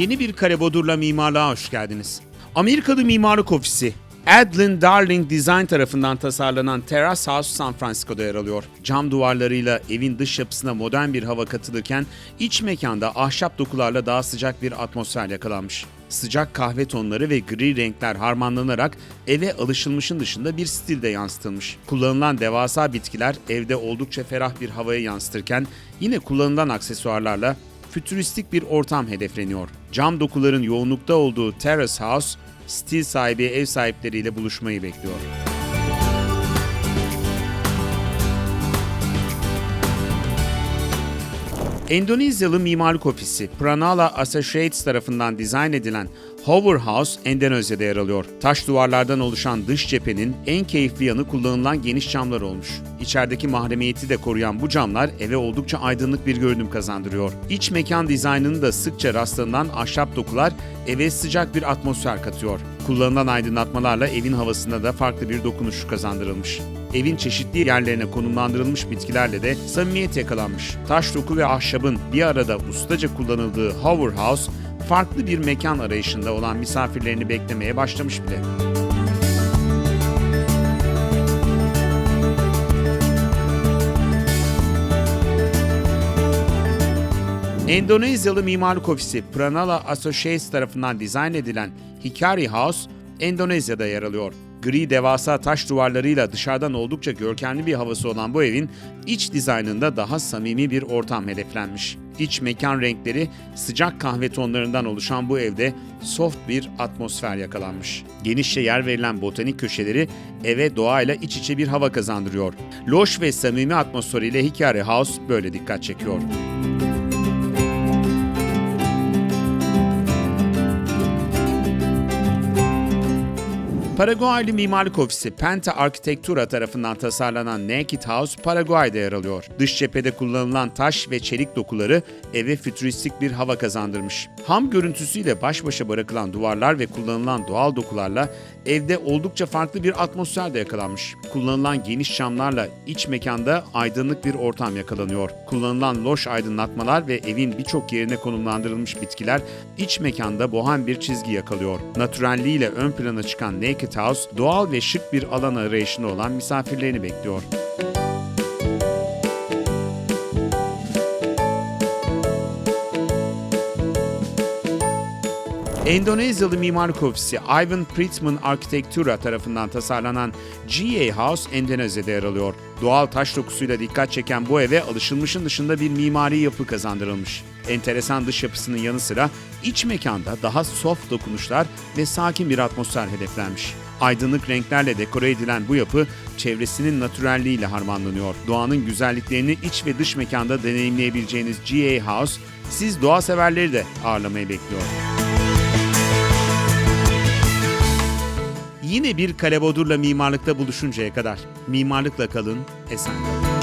Yeni bir kare bodurla mimarlığa hoş geldiniz. Amerikalı mimarlık ofisi Adlin Darling Design tarafından tasarlanan Terrace House San Francisco'da yer alıyor. Cam duvarlarıyla evin dış yapısına modern bir hava katılırken iç mekanda ahşap dokularla daha sıcak bir atmosfer yakalanmış. Sıcak kahve tonları ve gri renkler harmanlanarak eve alışılmışın dışında bir stilde yansıtılmış. Kullanılan devasa bitkiler evde oldukça ferah bir havaya yansıtırken yine kullanılan aksesuarlarla fütüristik bir ortam hedefleniyor. Cam dokuların yoğunlukta olduğu Terrace House, stil sahibi ev sahipleriyle buluşmayı bekliyor. Endonezyalı mimarlık ofisi Pranala Associates tarafından dizayn edilen Hover House Endonezya'da yer alıyor. Taş duvarlardan oluşan dış cephenin en keyifli yanı kullanılan geniş camlar olmuş. İçerideki mahremiyeti de koruyan bu camlar eve oldukça aydınlık bir görünüm kazandırıyor. İç mekan dizaynını da sıkça rastlanan ahşap dokular eve sıcak bir atmosfer katıyor. Kullanılan aydınlatmalarla evin havasına da farklı bir dokunuş kazandırılmış. Evin çeşitli yerlerine konumlandırılmış bitkilerle de samimiyet yakalanmış. Taş doku ve ahşabın bir arada ustaca kullanıldığı Hover House, farklı bir mekan arayışında olan misafirlerini beklemeye başlamış bile. Endonezyalı mimarlık ofisi Pranala Associates tarafından dizayn edilen Hikari House, Endonezya'da yer alıyor. Gri devasa taş duvarlarıyla dışarıdan oldukça görkemli bir havası olan bu evin iç dizaynında daha samimi bir ortam hedeflenmiş. İç mekan renkleri sıcak kahve tonlarından oluşan bu evde soft bir atmosfer yakalanmış. Genişçe yer verilen botanik köşeleri eve doğayla iç içe bir hava kazandırıyor. Loş ve samimi atmosferiyle Hikari House böyle dikkat çekiyor. Paraguaylı mimarlık ofisi Penta Arkitektura tarafından tasarlanan Naked House Paraguay'da yer alıyor. Dış cephede kullanılan taş ve çelik dokuları eve fütüristik bir hava kazandırmış. Ham görüntüsüyle baş başa bırakılan duvarlar ve kullanılan doğal dokularla evde oldukça farklı bir atmosfer de yakalanmış. Kullanılan geniş camlarla iç mekanda aydınlık bir ortam yakalanıyor. Kullanılan loş aydınlatmalar ve evin birçok yerine konumlandırılmış bitkiler iç mekanda bohem bir çizgi yakalıyor. Natürelliğiyle ön plana çıkan Naked House, doğal ve şık bir alan arayışında olan misafirlerini bekliyor. Endonezyalı mimarlık ofisi Ivan Pritman Arkitektura tarafından tasarlanan GA House Endonezya'da yer alıyor. Doğal taş dokusuyla dikkat çeken bu eve alışılmışın dışında bir mimari yapı kazandırılmış. Enteresan dış yapısının yanı sıra iç mekanda daha soft dokunuşlar ve sakin bir atmosfer hedeflenmiş. Aydınlık renklerle dekore edilen bu yapı çevresinin natürelliğiyle harmanlanıyor. Doğanın güzelliklerini iç ve dış mekanda deneyimleyebileceğiniz GA House siz doğa severleri de ağırlamayı bekliyor. Yine bir kare bodurla mimarlıkta buluşuncaya kadar mimarlıkla kalın, esen kalın.